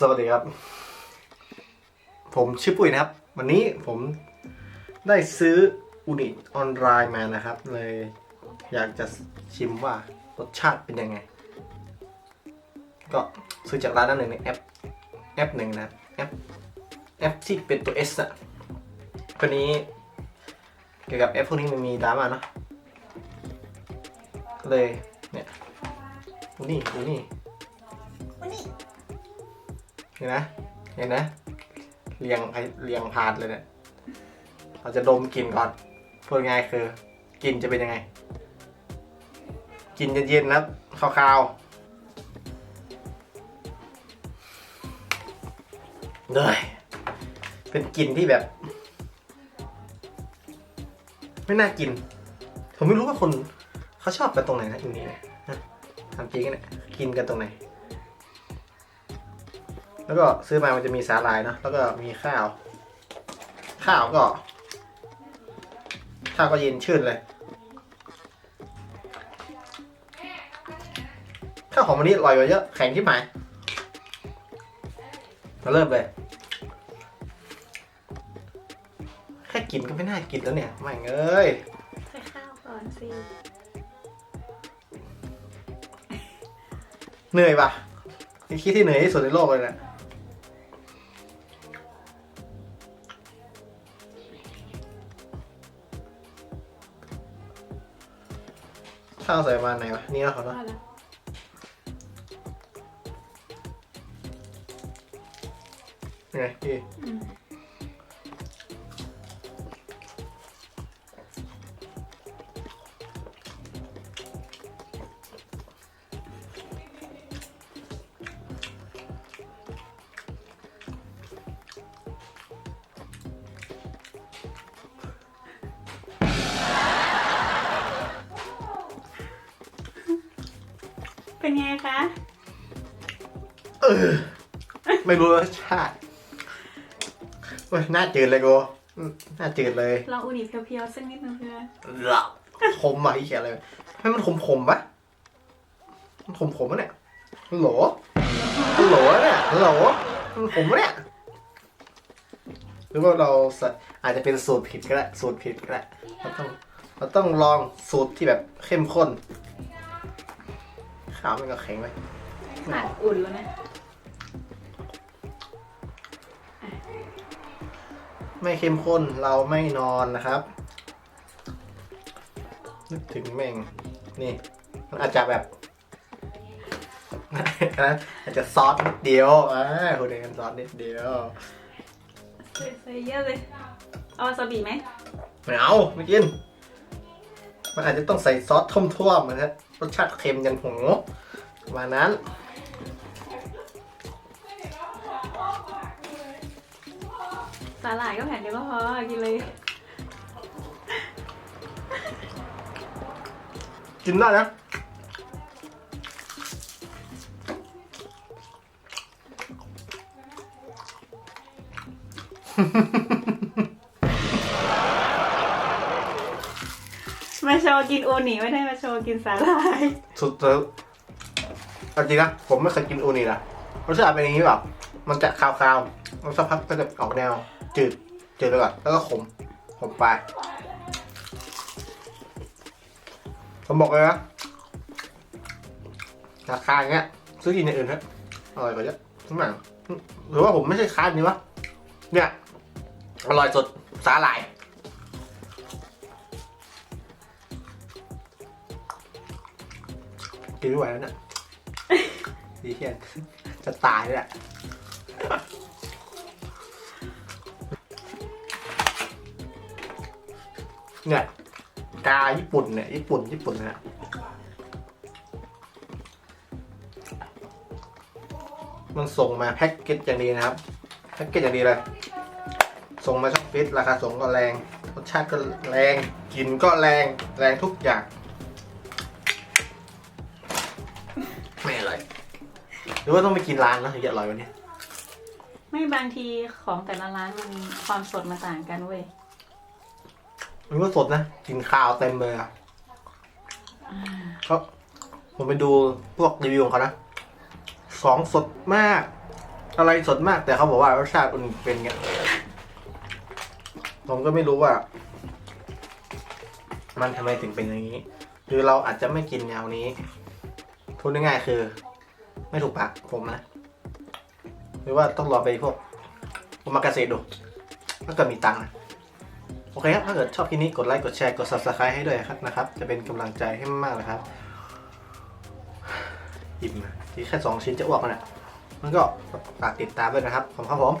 สวัสดีครับ ผมชื่อปุ้ยนะครับ วันนี้ผมได้ซื้ออุนิออนไลน์มานะครับ เลยอยากจะชิมว่ารสชาติเป็นยังไง ก็ซื้อจากร้านนั้นหนึ่งในแอปแอปหนึ่งนะแอปแอปที่เป็นตัว S อะคนนี้เกี่ยวกับแอปพวกนี้มันมีดราม่าเนาะก็เลยเนี่ยดูนี่ดูนี่วันนี้ เห็นนะเห็นนะเรียงให้เรียงพาดเลยเนี่ยเราจะดมกลิ่นก่อนพูดง่ายคือกลิ่นจะเป็นยังไงกลิ่นเย็นๆนะครับคาวๆเลยเป็นกลิ่นที่แบบ ไม่น่ากิน ผมไม่รู้ว่าคนเขาชอบกันตรงไหนนะอันนี้เนี่ยนะทำจริงเนี่ยกินกันตรงไหน แล้วก็ซื้อมามันจะมีสาหร่ายเนอะแล้วก็มีข้าว ข้าวก็ ข้าวก็เย็นชื่นเลย ข้าวหอมวันนี้อร่อยกว่าเยอะแข็งที่หมายมาเริ่มเลย แค่กินก็ไม่น่ากินแล้วเนี่ยไม่งเอ้ยใส่ข้าวก่อนสิเหนื่อยปะนี่คิดที่เหนื่อยที่สุดในโลกเลยเนะ ข้าวใส่ประมาณไหนวะ นี่นะเขาเนาะว่าแล้วยังไงพี่ เป็นไงคะ เออ ไม่รู้รสชาติเว้ยน่าจืดเลยกูอืมน่าจืดเลยลองอุนิเพียวๆสักนิดนึงเพื่อนหลับคมอะที่เขียนเลยให้มันขมขมๆปะมันขมขมๆปะเนี่ยฮัลโหลฮัลโหลเนี่ยฮัลโหลมันขมปะเนี่ยหรือว่าเราใส่อาจจะเป็นสูตรผิดก็ได้สูตรผิดก็ได้เราต้องเราต้องลองสูตรที่แบบเข้มข้น ข้าวมันก็แข็งไปขาดอุ่นแล้วนะ ไม่เข้มข้นเราไม่นอนนะครับ นึกถึงแม่ง นี่ มันอาจจะแบบนะอาจจะซอสนิดเดียวอ่าคุณเองซอสนิดเดียวใส่ใส่เยอะเลย เอาวาซาบิไหมไม่เอาไม่กิน มันอาจจะต้องใส่ซอสท่วมๆนะครับ รสชาติเค็มยันหูประมาณนั้น สาหร่ายก็แผ่นเดียวก็พอกินเลย กินได้นะมา โชว์กินอูนิไม่ได้มาโชว์กินสาหร่ายสุดเลยเอาจริงนะผมไม่เคยกินอูนินะรสชาติเป็นอย่างนี้แบบมันจะคาวๆแล้วสักพักก็จะออกแนว จืดจืดไปก่อนแล้วก็ขมขมไปผมบอกเลยนะราคาอย่างเงี้ย ซื้อกินอย่างอื่นเถอะอร่อยกว่าเยอะทุกอย่างหรือว่าผมไม่ใช่ค้านนี้วะเนี่ยอร่อยสุดสาหร่าย กินไม่ไหวแล้วเนี่ยดีเทียนจะตายเลยอะเนี่ยกาญี่ปุ่นเนี่ยญี่ปุ่นญี่ปุ่นเนะมันส่งมาแพ็กเกจอย่างดีนะครับแพ็กเกจอย่างดีเลย ส่งมาช่องฟิตราคาส่งก็แรง รสชาติก็แรงกลิ่นก็แรงแรงทุกอย่าง หรือว่าต้องไปกินร้านแล้วถึงจะอร่อยวันนี้ไม่บางทีของแต่ละร้านมันความสดมันต่างกันเว้ยมันก็สดนะกินข้าวเต็มเลยอะเขาผมไปดูพวกรีวิวของเขานะสองสดมาก อะไรสดมากแต่เขาบอกว่ารสชาติอุ่นเป็นไงผมก็ไม่รู้ว่า มันทำไมถึงเป็นอย่างนี้ คือเราอาจจะไม่กินแนวนี้พูดง่ายๆคือ ไม่ถูกปากผมนะ หรือว่าต้องรอไปพวกโอมากาเสะดูถ้าเกิดมีตังค์นะโอเคครับ ถ้าเกิดชอบคลิปนี้กดไลค์ กดแชร์ กด subscribe ให้ด้วยครับนะครับ จะเป็นกำลังใจให้มากๆเลยครับอิ่มนะที่แค่สองชิ้นจะอ้วกแล้วนี่ยมันก็ฝากติดตามด้วยนะครับ ขอบคุณครับผม